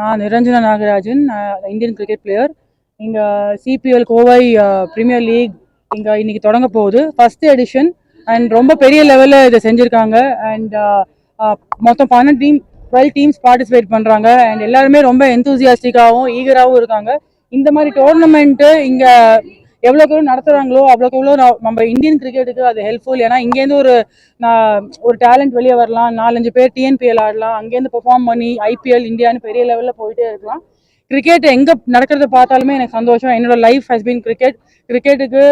நான் Niranjana Nagarajan Indian cricket player இங்கே CPL Kovai premier league இங்கே இன்னைக்கு தொடங்க போகுது. ஃபர்ஸ்ட் எடிஷன் அண்ட் ரொம்ப பெரிய லெவலில் இதை செஞ்சுருக்காங்க. அண்ட் மொத்தம் பன்னெண்டு டீம் டுவெல் டீம்ஸ் பார்ட்டிசிபேட் பண்ணுறாங்க அண்ட் எல்லாருமே ரொம்ப எந்தூசியாஸ்டிக்காகவும் ஈகராகவும் இருக்காங்க. இந்த மாதிரி டோர்னமெண்ட்டு இங்கே எவ்வளோக்கு எவ்வளோ நடத்துகிறாங்களோ அவ்வளோக்கு எவ்வளோ நம்ம இந்தியன் கிரிக்கெட்டுக்கு அது ஹெல்ப்ஃபுல் ஏன்னா இங்கேருந்து ஒரு நான் ஒரு டேலண்ட் வெளியே வரலாம். நாலஞ்சு பேர் டிஎன்பிஎல் ஆடலாம். அங்கேருந்து பெர்ஃபார்ம் பண்ணி ஐபிஎல் இந்தியான்னு பெரிய லெவலில் போயிட்டே இருக்கலாம். கிரிக்கெட் எங்கே நடக்கிறத பார்த்தாலுமே எனக்கு சந்தோஷம். என்னோட லைஃப் ஹஸ் பீன் கிரிக்கெட் கிரிக்கெட்டுக்கு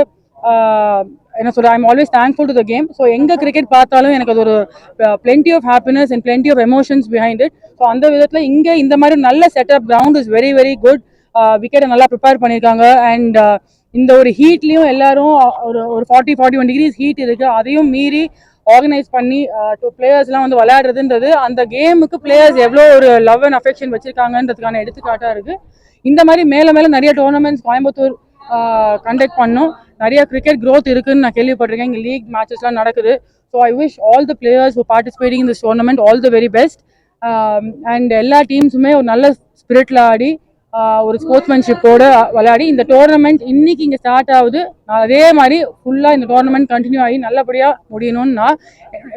என்ன சொல்ற I'm always thankful to the game so எங்கே கிரிக்கெட் பார்த்தாலும் எனக்கு அது ஒரு plenty of happiness and plenty of emotions behind it so அந்த விதத்தில் இங்கே இந்த மாதிரி நல்ல setup ground is very very good விக்கெட்டை நல்லா ப்ரிப்பேர் பண்ணியிருக்காங்க. அண்ட் இந்த ஒரு ஹீட்லேயும் எல்லாரும் ஒரு ஒரு forty forty one degrees heat இருக்குது அதையும் மீறி ஆர்கனைஸ் பண்ணி பிளேயர்ஸ்லாம் வந்து விளையாடுறதுன்றது அந்த கேமுக்கு பிளேயர்ஸ் எவ்வளோ ஒரு லவ் அண்ட் அஃபெக்ஷன் வச்சிருக்காங்கன்றதுக்கான எடுத்துக்காட்டாக இருக்குது இந்த மாதிரி மேலே மேலே நிறைய டோர்னமெண்ட்ஸ் கோயம்புத்தூர் கண்டக்ட் பண்ணும். நிறைய கிரிக்கெட் க்ரோத் இருக்குதுன்னு நான் கேள்விப்பட்டிருக்கேன். இங்கே லீக் மேட்சஸ்லாம் நடக்குது. So I wish all the players participating இந்த tournament all the very best and எல்லா டீம்ஸுமே ஒரு நல்ல ஸ்பிரிட்டில் ஆடி ஒரு ஸ்போர்ட்ஸ்மேன்ஷிப்போட விளையாடி இந்த டோர்னமெண்ட் இன்னைக்கு இங்கே ஸ்டார்ட் ஆகுது. நான் அதே மாதிரி ஃபுல்லாக இந்த டோர்னமெண்ட் கண்டினியூ ஆகி நல்லபடியாக முடியணும்னு நான்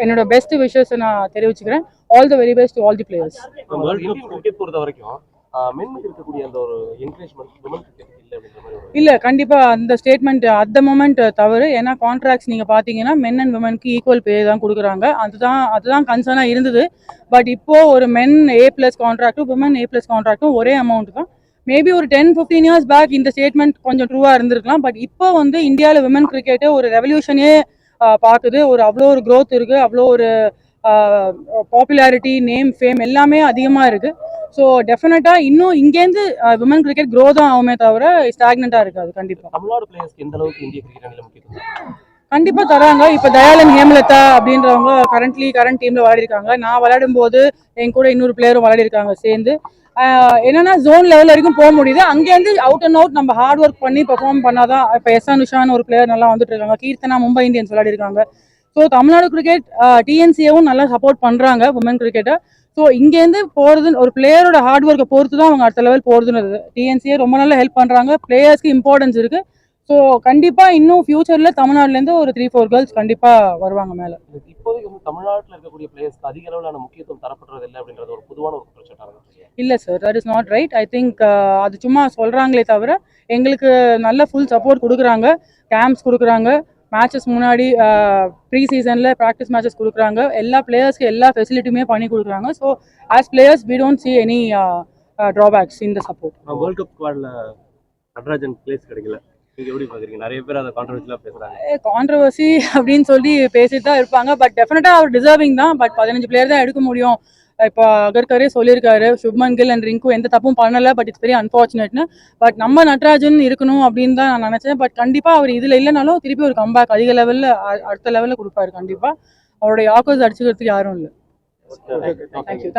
என்னோட பெஸ்ட் விஷஸ் நான் தெரிவிச்சுக்கிறேன். All the very best all the players பொறுத்த வரைக்கும் இல்லை கண்டிப்பா அந்த ஸ்டேட்மெண்ட் அட் த மொமெண்ட் தவறு. ஏன்னா கான்ட்ராக்ட்ஸ் நீங்க பாத்தீங்கன்னா மென் அண்ட் விமனுக்கு ஈக்குவல் பே தான் கொடுக்குறாங்க. அதுதான் அதுதான் கன்சர்னா இருந்தது. பட் இப்போ ஒரு மென் ஏ பிளஸ் கான்ட்ராக்டும் விமன் ஏ பிளஸ் கான்ட்ராக்டும் ஒரே அமௌண்ட் தான். மேபி ஒரு டென் ஃபிஃப்டீன் இயர்ஸ் பேக் இந்த ஸ்டேட்மெண்ட் கொஞ்சம் ட்ரூவாக இருந்திருக்கலாம். பட் இப்போ வந்து இந்தியாவில் விமன் கிரிக்கெட்டு ஒரு ரெவல்யூஷனே பார்க்குது ஒரு அவ்வளோ ஒரு க்ரோத் இருக்கு. அவ்வளோ ஒரு பாப்புலாரிட்டி நேம் ஃபேம் எல்லாமே அதிகமாக இருக்கு. ஸோ டெஃபினட்டாக இன்னும் இங்கேருந்து விமன் கிரிக்கெட் க்ரோ தான் ஆகுமே தவிர ஸ்டாக்னண்ட்டாக இருக்காது. கண்டிப்பாக தமிழ்நாடு பிளேயர்ஸ்க்கு எந்த அளவுக்கு இந்திய கிரிக்கெட் முக்கியத்துவம் கண்டிப்பா தராங்க. இப்ப தயாளன் ஹேமலதா அப்படின்றவங்க கரண்ட்லி கரண்ட் டீம்ல விளையாடிருக்காங்க. நான் விளையாடும் போது என் கூட இன்னொரு பிளேயரும் விளையாடிருக்காங்க சேர்ந்து. என்னன்னா ஜோன் லெவல் வரைக்கும் போக முடியுது. அங்கேருந்து அவுட் அண்ட் அவுட் நம்ம ஹார்ட் ஒர்க் பண்ணி பெர்ஃபார்ம் பண்ணாதான் இப்போ எஸ் அனுஷான்னு ஒரு பிளேயர் நல்லா வந்துட்டு இருக்காங்க. கீர்த்தனா மும்பை இந்தியன்ஸ் விளையாடிருக்காங்க. ஸோ தமிழ்நாடு கிரிக்கெட் டிஎன்சியவும் நல்லா சப்போர்ட் பண்றாங்க உமன் கிரிக்கெட்டை ஸோ இங்கேருந்து போகிறது ஒரு பிளேயரோட ஹார்ட் ஒர்க்கை பொறுத்து தான் அவங்க அடுத்த லெவல் போகிறதுன்னு டிஎன்சிஏ ரொம்ப நல்லா ஹெல்ப் பண்றாங்க. பிளேயர்ஸ்க்கு இம்பார்ட்டன்ஸ் இருக்கு. ஸோ கண்டிப்பா இன்னும் ஃபியூச்சர்ல தமிழ்நாடுலேருந்து ஒரு த்ரீ ஃபோர் கேர்ள்ஸ் கண்டிப்பா வருவாங்க மேல. இப்போதைக்கு வந்து தமிழ்நாட்டில் இருக்கக்கூடிய பிளேயர்ஸ்க்கு அதிக அளவிலான முக்கியத்துவம் தரப்படுறது இல்லை அப்படின்றது ஒரு பொதுவான ஒரு குற்றச்சாட்டாக இல்ல sir that is not right I think அது சும்மா சொல்றாங்களே தவிர எங்களுக்கு நல்ல ஃபுல் சப்போர்ட் கொடுக்குறாங்க. கேம்ப்ஸ் கொடுக்குறாங்க. மேட்சஸ் முன்னாடி ப்ரீ சீசனில் ப்ராக்டிஸ் மேட்சஸ் கொடுக்குறாங்க. எல்லா பிளேயர்ஸ்க்கு எல்லா ஃபெசிலிட்டியுமே பண்ணி கொடுக்குறாங்க. So as players we don't see any drawbacks இந்த சப்போர்ட் வேர்ல்ட் கப் ஸ்குவாட்ல நடராஜன் பிளேஸ் கிடைக்கல. எப்படி பாக்குறீங்க? நிறைய பேர் அதை கான்ட்ரவர்சியலா பேசுறாங்க. கான்ட்ரவர்சி அப்படின்னு சொல்லி பேசிட்டு தான் இருப்பாங்க. பட் டெஃபினட்டாக அவர் டிசர்விங் தான். பட் பதினஞ்சு பிளேயர் தான் எடுக்க முடியும். இப்போ அகர்கரே சொல்லியிருக்காரு சுப்மன் கில் அண்ட் ரிங்கு எந்த தப்பும் பண்ணல பட் இட்ஸ் வெரி அன்ஃபார்ச்சுனேட்னு பட் நம்ம நட்ராஜன் இருக்கணும் அப்படின்னு தான் நான் நினச்சேன். பட் கண்டிப்பாக அவர் இதில் இல்லைனாலும் திருப்பி ஒரு கம்பேக் அதிக லெவலில் அடுத்த லெவலில் கொடுப்பாரு கண்டிப்பாக அவருடைய ஆக்கர்ஸ் அடிச்சுக்கிறதுக்கு யாரும் இல்லை. தேங்க்யூ